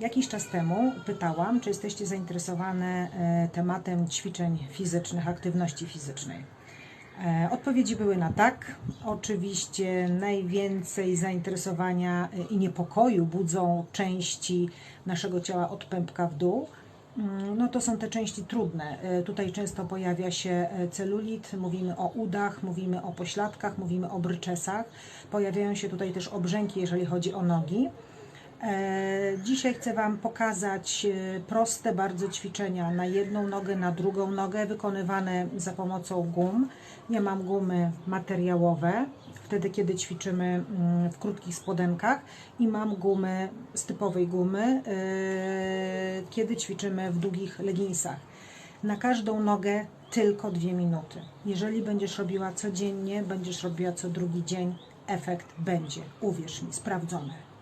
Jakiś czas temu pytałam, czy jesteście zainteresowane e, tematem ćwiczeń fizycznych, aktywności fizycznej. E, Odpowiedzi były na tak. Oczywiście najwięcej zainteresowania e, i niepokoju budzą części naszego ciała od pępka w dół. Mm, No to są te części trudne. Tutaj często pojawia się celulit, mówimy o udach, mówimy o pośladkach, mówimy o bryczesach. Pojawiają się tutaj też obrzęki, jeżeli chodzi o nogi. E, Dzisiaj chcę Wam pokazać e, proste bardzo ćwiczenia na jedną nogę, na drugą nogę, wykonywane za pomocą gum. Ja mam gumy materiałowe, wtedy kiedy ćwiczymy mm, w krótkich spodenkach i mam gumy z typowej gumy, e, kiedy ćwiczymy w długich leginsach. Na każdą nogę tylko dwie minuty. Jeżeli będziesz robiła codziennie, będziesz robiła co drugi dzień, efekt będzie. Uwierz mi, sprawdzone.